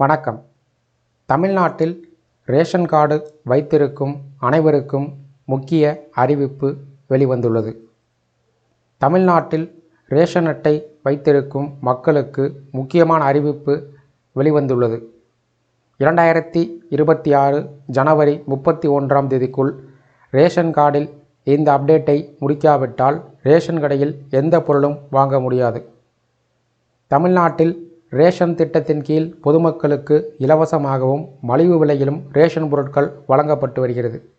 வணக்கம். தமிழ்நாட்டில் ration card வைத்திருக்கும் அனைவருக்கும் முக்கிய அறிவிப்பு வெளிவந்துள்ளது. தமிழ்நாட்டில் ரேஷன் அட்டை வைத்திருக்கும் மக்களுக்கு முக்கியமான அறிவிப்பு வெளிவந்துள்ளது. இரண்டாயிரத்தி இருபத்தி ஆறு ஜனவரி முப்பத்தி ஒன்றாம் தேதிக்குள் ரேஷன் கார்டில் இந்த அப்டேட்டை முடிக்காவிட்டால் ரேஷன் கடையில் எந்த பொருளும் வாங்க முடியாது. தமிழ்நாட்டில் ரேஷன் திட்டத்தின் கீழ் பொதுமக்களுக்கு இலவசமாகவும் மலிவு விலையிலும் ரேஷன் பொருட்கள் வழங்கப்பட்டு வருகிறது.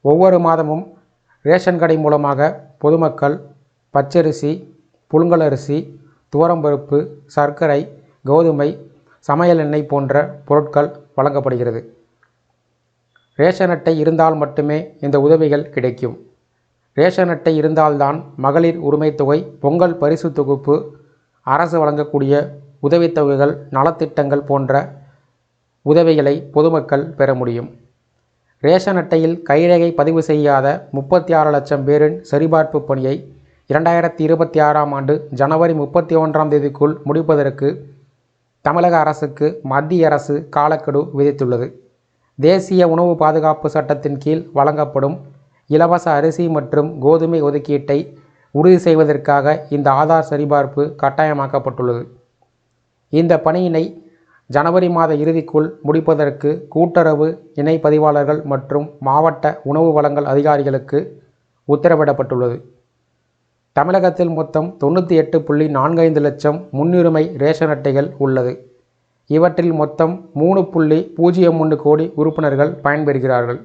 ஒவ்வொரு மாதமும் ரேஷன் கடை மூலமாக பொதுமக்கள் பச்சரிசி புழுங்கலரிசி துவரம்பருப்பு சர்க்கரை கோதுமை சமையல் எண்ணெய் போன்ற பொருட்கள் வழங்கப்படுகிறது. ரேஷன் அட்டை இருந்தால் மட்டுமே இந்த உதவிகள் கிடைக்கும். ரேஷன் அட்டை இருந்தால்தான் மகளிர் உரிமைத் தொகை பொங்கல் பரிசு தொகுப்பு அரசு வழங்கக்கூடிய உதவித்தொகைகள் நலத்திட்டங்கள் போன்ற உதவிகளை பொதுமக்கள் பெற முடியும். ரேஷன் அட்டையில் கைரேகை பதிவு செய்யாத முப்பத்தி ஆறு லட்சம் பேரின் சரிபார்ப்பு பணியை இரண்டாயிரத்தி இருபத்தி ஆறாம் ஆண்டு ஜனவரி முப்பத்தி ஒன்றாம் தேதிக்குள் முடிப்பதற்கு தமிழக அரசுக்கு மத்திய அரசு காலக்கெடு விதித்துள்ளது. தேசிய உணவு பாதுகாப்பு சட்டத்தின் கீழ் வழங்கப்படும் இலவச அரிசி மற்றும் கோதுமை ஒதுக்கீட்டை உறுதி செய்வதற்காக இந்த ஆதார் சரிபார்ப்பு கட்டாயமாக்கப்பட்டுள்ளது. இந்த பணியினை ஜனவரி மாத இறுதிக்குள் முடிப்பதற்கு கூட்டுறவு இணை பதிவாளர்கள் மற்றும் மாவட்ட உணவு வழங்கல் அதிகாரிகளுக்கு உத்தரவிடப்பட்டுள்ளது. தமிழகத்தில் மொத்தம் தொண்ணூற்றி எட்டு புள்ளி நான்கைந்து லட்சம் முன்னுரிமை ரேஷன் அட்டைகள் உள்ளது. இவற்றில் மொத்தம் மூணு புள்ளி பூஜ்ஜியம் ஒன்று கோடி உறுப்பினர்கள் பயன்பெறுகிறார்கள்.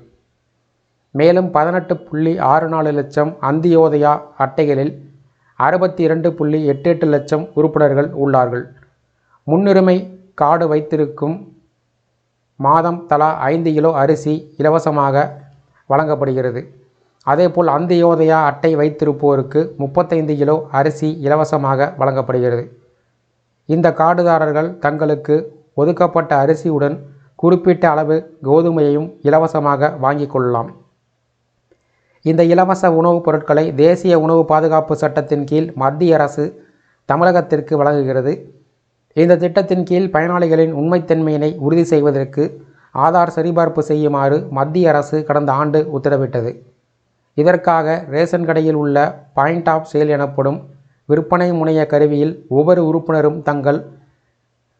மேலும் பதினெட்டு புள்ளி ஆறு நாலு லட்சம் அந்தியோதயா அட்டைகளில் அறுபத்தி இரண்டு புள்ளி எட்டு எட்டு லட்சம் உறுப்பினர்கள் உள்ளார்கள். முன்னுரிமை கார்டு வைத்திருக்கும் மாதம் தலா ஐந்து கிலோ அரிசி இலவசமாக வழங்கப்படுகிறது. அதேபோல் அந்தியோதயா அட்டை வைத்திருப்போருக்கு முப்பத்தைந்து கிலோ அரிசி இலவசமாக வழங்கப்படுகிறது. இந்த கார்டுதாரர்கள் தங்களுக்கு ஒதுக்கப்பட்ட அரிசியுடன் குறிப்பிட்ட அளவு கோதுமையையும் இலவசமாக வாங்கிக் கொள்ளலாம். இந்த இலவச உணவுப் பொருட்களை தேசிய உணவு பாதுகாப்பு சட்டத்தின் கீழ் மத்திய அரசு தமிழகத்திற்கு வழங்குகிறது. இந்த திட்டத்தின் கீழ் பயனாளிகளின் உண்மைத்தன்மையினை உறுதி செய்வதற்கு ஆதார் சரிபார்ப்பு செய்யுமாறு மத்திய அரசு கடந்த ஆண்டு உத்தரவிட்டது. இதற்காக ரேஷன் கடையில் உள்ள பாயிண்ட் ஆஃப் சேல் எனப்படும் விற்பனை முனைய கருவியில் ஒவ்வொரு உறுப்பினரும் தங்கள்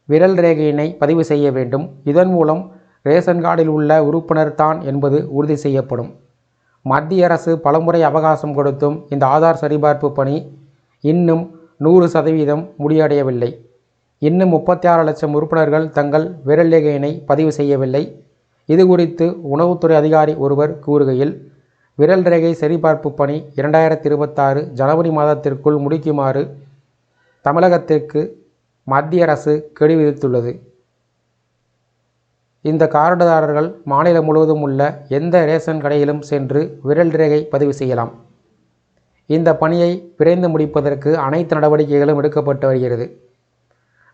விரல் ரேகையினை பதிவு செய்ய வேண்டும். இதன் மூலம் ரேஷன் கார்டில் உள்ள உறுப்பினர் தான் என்பது உறுதி செய்யப்படும். மத்திய அரசு பலமுறை அவகாசம் கொடுத்தும் இந்த ஆதார் சரிபார்ப்பு பணி இன்னும் நூறு சதவீதம் முடியடையவில்லை இன்னும் முப்பத்தி ஆறு லட்சம் உறுப்பினர்கள் தங்கள் விரல் ரேகையினை பதிவு செய்யவில்லை. இது குறித்து உணவுத்துறை அதிகாரி ஒருவர் கூறுகையில் விரல் ரேகை சரிபார்ப்பு பணி இரண்டாயிரத்தி இருபத்தாறு ஜனவரி மாதத்திற்குள் முடிக்குமாறு தமிழகத்திற்கு மத்திய அரசு கெடு விதித்துள்ளது. இந்த கார்டுதாரர்கள் மாநிலம் முழுவதும் உள்ள எந்த ரேஷன் கடையிலும் சென்று விரல் ரேகை பதிவு செய்யலாம். இந்த பணியை விரைந்து முடிப்பதற்கு அனைத்து நடவடிக்கைகளும் எடுக்கப்பட்டு வருகிறது.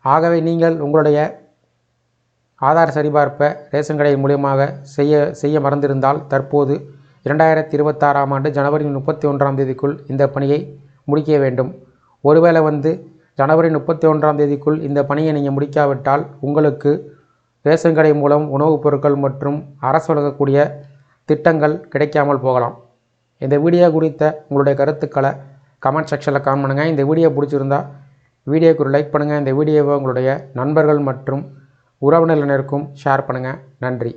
ஆகவே நீங்கள் உங்களுடைய ஆதார் சரிபார்ப்பை ரேஷன் கடை மூலியமாக செய்ய செய்ய மறந்திருந்தால் தற்போது இரண்டாயிரத்தி இருபத்தாறாம் ஆண்டு ஜனவரி முப்பத்தி ஒன்றாம் தேதிக்குள் இந்த பணியை முடிக்க வேண்டும். ஒருவேளை வந்து ஜனவரி முப்பத்தி ஒன்றாம் தேதிக்குள் இந்த பணியை நீங்கள் முடிக்காவிட்டால் உங்களுக்கு ரேஷன் கடை மூலம் உணவுப் பொருட்கள் மற்றும் அரசு வழங்கக்கூடிய திட்டங்கள் கிடைக்காமல் போகலாம். இந்த வீடியோ குறித்த உங்களுடைய கருத்துக்களை கமெண்ட் செக்ஷனில் கமெண்ட் பண்ணுங்கள் இந்த வீடியோ பிடிச்சிருந்தா வீடியோக்கு ஒரு லைக் பண்ணுங்கள் இந்த வீடியோவை உங்களுடைய நண்பர்கள் மற்றும் உறவினர்களுக்கும் ஷேர் பண்ணுங்கள் நன்றி.